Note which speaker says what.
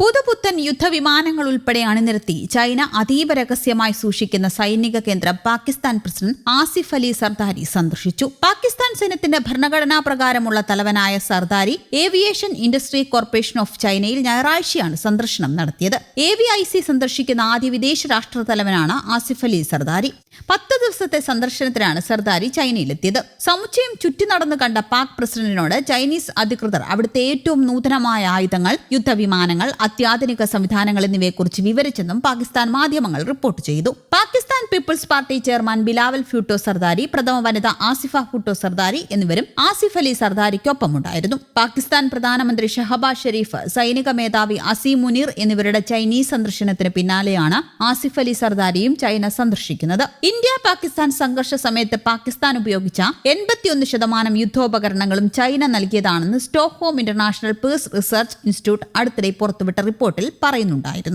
Speaker 1: പുതുപുത്തൻ യുദ്ധവിമാനങ്ങൾ ഉൾപ്പെടെ അണിനിരത്തി ചൈന അതീവ രഹസ്യമായി സൂക്ഷിക്കുന്ന സൈനിക കേന്ദ്രം പാകിസ്ഥാൻ പ്രസിഡന്റ് ആസിഫ് അലി സർദാരി സന്ദർശിച്ചു. പാകിസ്ഥാൻ സൈന്യത്തിന്റെ ഭരണഘടനാ പ്രകാരമുള്ള തലവനായ Zardari aviation industry corporation of ചൈനയിൽ ഞായറാഴ്ചയാണ് സന്ദർശനം നടത്തിയത്. എ വി ഐ സി സന്ദർശിക്കുന്ന ആദ്യ വിദേശ രാഷ്ട്ര തലവനാണ് ആസിഫ് അലി സർദാരി. പത്ത് ദിവസത്തെ സന്ദർശനത്തിനാണ് സർദാരി ചൈനയിലെത്തിയത്. സമുച്ചയം ചുറ്റി നടന്നു കണ്ട പാക് പ്രസിഡന്റിനോട് ചൈനീസ് അധികൃതർ അവിടുത്തെ ഏറ്റവും നൂതനമായ ആയുധങ്ങൾ യുദ്ധവിമാനങ്ങൾ അത്യാധുനിക സംവിധാനങ്ങൾ എന്നിവയെക്കുറിച്ച് വിവരിച്ചെന്നും പാകിസ്ഥാൻ മാധ്യമങ്ങൾ റിപ്പോർട്ട് ചെയ്തു. Peoples party chairman Bilawal Bhutto Zardari പ്രഥമ വനിത ആസിഫ ഫുട്ടോ സർദാരി എന്നിവരും ആസിഫ് അലി സർദാരിക്കൊപ്പമുണ്ടായിരുന്നു. പാകിസ്ഥാൻ പ്രധാനമന്ത്രി ഷഹബാസ് ഷെരീഫ് സൈനിക മേധാവി അസീം മുനീർ എന്നിവരുടെ ചൈനീസ് സന്ദർശനത്തിന് പിന്നാലെയാണ് ആസിഫ് അലി സർദാരിയും ചൈന സന്ദർശിക്കുന്നത്. ഇന്ത്യ പാകിസ്ഥാൻ സംഘർഷ സമയത്ത് പാകിസ്ഥാൻ ഉപയോഗിച്ച എൺപത്തിയൊന്ന് ശതമാനം യുദ്ധോപകരണങ്ങളും China നൽകിയതാണെന്ന് Stockholm international peace research institute അടുത്തിടെ പുറത്തുവിട്ട റിപ്പോർട്ടിൽ പറയുന്നുണ്ടായിരുന്നു.